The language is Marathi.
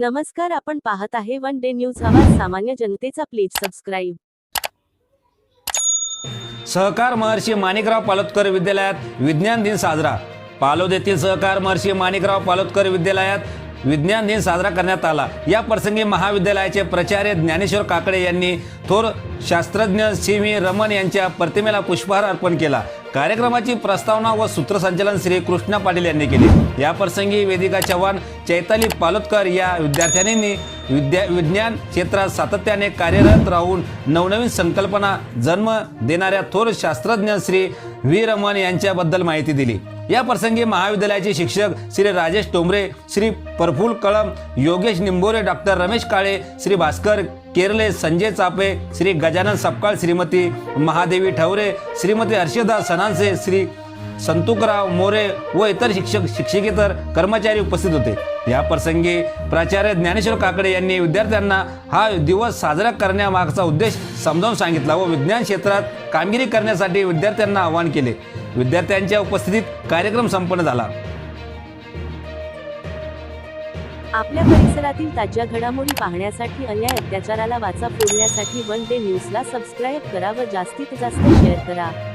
नमस्कार आपण पाहत आहे वन डे न्यूज. आवाज सामान्य जनतेचा प्लीज सबस्क्राईब. सहकार महर्षी माणिकराव पालोदकर विद्यालयात विज्ञान दिन साजरा. पालोद येथील सहकार महर्षी माणिकराव पालोदकर विद्यालयात विज्ञान दिन साजरा करण्यात आला. या प्रसंगी महाविद्यालयाचे प्राचार्य ज्ञानेश्वर काकडे यांनी थोर शास्त्रज्ञ सी व्ही रमन यांच्या प्रतिमेला पुष्पहार अर्पण केला. कार्यक्रमाची प्रस्तावना व सूत्रसंचालन श्री कृष्णा पाटील यांनी केले. या प्रसंगी वेदिका चव्हाण चैताली पालोदकर या विद्यार्थ्यांनी विद्या विज्ञान क्षेत्रात सातत्याने कार्यरत राहून नवनवीन संकल्पना जन्म देणाऱ्या थोर शास्त्रज्ञ श्री व्ही रमण यांच्याबद्दल माहिती दिली. या प्रसंगी महाविद्यालयाचे शिक्षक श्री राजेश टोंबरे श्री प्रफुल कळम योगेश निंबोरे डॉक्टर रमेश काळे श्री भास्कर केरले संजय चापे श्री गजानन सपकाळ श्रीमती महादेवी ठवरे श्रीमती हर्षदा सनानसे श्री संतुकराव मोरे व इतर शिक्षक शिक्षकेतर कर्मचारी उपस्थित होते. या प्रसंगी प्राचार्य ज्ञानेश्वर काकडे यांनी विद्यार्थ्यांना हा दिवस साजरा करण्यामागचा उद्देश समजावून सांगितला व विज्ञान क्षेत्रात कामगिरी करण्यासाठी विद्यार्थ्यांना आवाहन केले. विद्यार्थ्यांच्या उपस्थितीत कार्यक्रम संपन्न झाला. आपल्या परिसरातील ताज्या घडामोडी पाहण्यासाठी अन्याय अत्याचाराला वाचा फोडण्यासाठी वन डे न्यूजला सबस्क्राईब करा व जास्तीत जास्त शेअर करा.